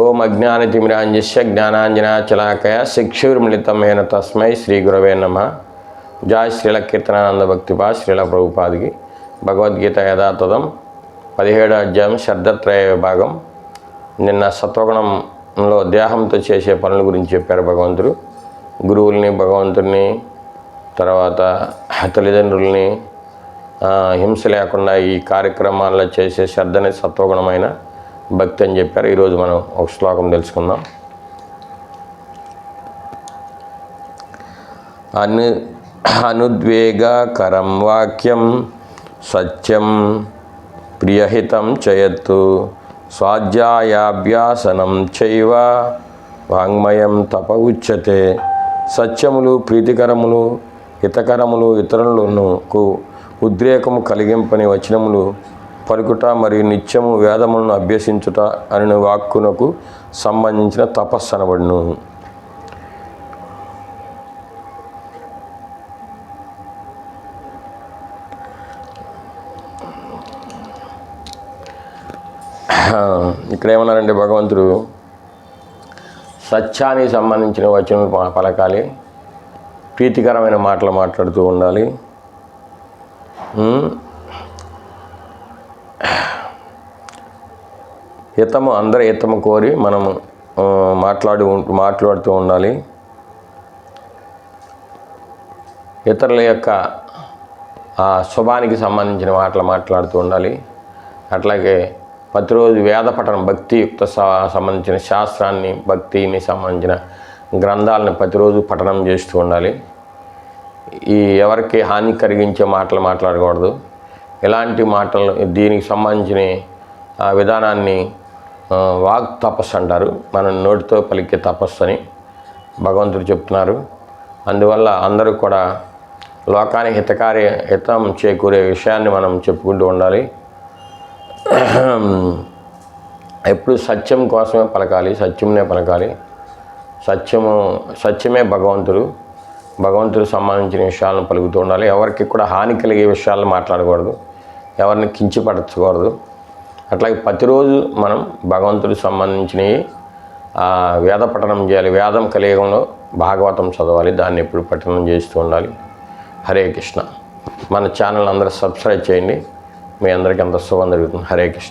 ఓం అజ్ఞానతిమిరాంజస్య జ్ఞానాంజనాచలాకయ శిక్షుర్మిళితమైన తస్మై శ్రీ గురవే నమ. జాయ్ శ్రీల కీర్తనానంద భక్తిపా శ్రీల ప్రభుపాదికి భగవద్గీత యథాతథం. పదిహేడో అధ్యాయం శబ్దత్రయ విభాగం. నిన్న సత్వగుణంలో దేహంతో చేసే పనుల గురించి చెప్పారు భగవంతుడు. గురువుల్ని భగవంతుడిని తర్వాత తల్లిదండ్రుల్ని హింస లేకుండా ఈ కార్యక్రమాల్లో చేసే శ్రద్ధని సత్వగుణమైన భక్తి అని చెప్పారు. ఈరోజు మనం ఒక శ్లోకం తెలుసుకుందాం. అను అనుద్వేగకరం వాక్యం సత్యం ప్రియహితం చేయత్తు స్వాధ్యాయాభ్యాసనం చైవ వాంగ్మయం తప ఉచ్యతే సత్యములు ప్రీతికరములు హితకరములు ఇతరులకు ఉద్రేకము కలిగింపని వచనములు పలుకుట మరియు నిత్యము వేదములను అభ్యసించుట అనే వాక్కునకు సంబంధించిన తపస్సు అనబడును. ఇక్కడ ఏమన్నారంటే భగవంతుడు సత్యానికి సంబంధించిన వచనం పలకాలి ప్రీతికరమైన మాటలు మాట్లాడుతూ ఉండాలి. హితము అందరి హితము కోరి మనము మాట్లాడు మాట్లాడి మాట్లాడుతూ ఉండాలి. ఇతరుల యొక్క ఆ శుభానికి సంబంధించిన మాటలు మాట్లాడుతూ ఉండాలి. అట్లాగే ప్రతిరోజు వేద పఠనం భక్తియుక్త స- సంబంధించిన శాస్త్రాన్ని భక్తిని సంబంధించిన గ్రంథాలను ప్రతిరోజు పఠనం చేస్తూ ఉండాలి. ఈ ఎవరికి హాని కలిగించే మాటలు మాట్లాడకూడదు. ఎలాంటి మాటలు దీనికి సంబంధించిన ఆ విధానాన్ని వాగ్ వాక్ తపస్సు అంటారు. మనం నోటితో పలికే తపస్సు అని భగవంతుడు చెప్తున్నారు. అందువల్ల అందరూ కూడా లోకానికి హితకార్య హితం చేకూరే విషయాన్ని మనం చెప్పుకుంటూ ఉండాలి. ఎప్పుడు సత్యం కోసమే పలకాలి సత్యంనే పలకాలి. సత్యము సత్యమే భగవంతుడు. భగవంతుడు సంబంధించిన విషయాలను పలుకుతూ ఉండాలి. ఎవరికి కూడా హాని కలిగే విషయాలను మాట్లాడకూడదు. ఎవరిని కించపరచకూడదు. అట్లాగే ప్రతిరోజు మనం భగవంతుడికి సంబంధించినవి వేద పఠనం చేయాలి. వేదం కలియుగంలో భాగవతం చదవాలి. దాన్ని ఎప్పుడు పఠనం చేస్తూ ఉండాలి. హరే కృష్ణ. మన ఛానల్ అందరూ సబ్స్క్రైబ్ చేయండి. మీ అందరికీ అంత శుభం జరుగుతుంది. హరే కృష్ణ.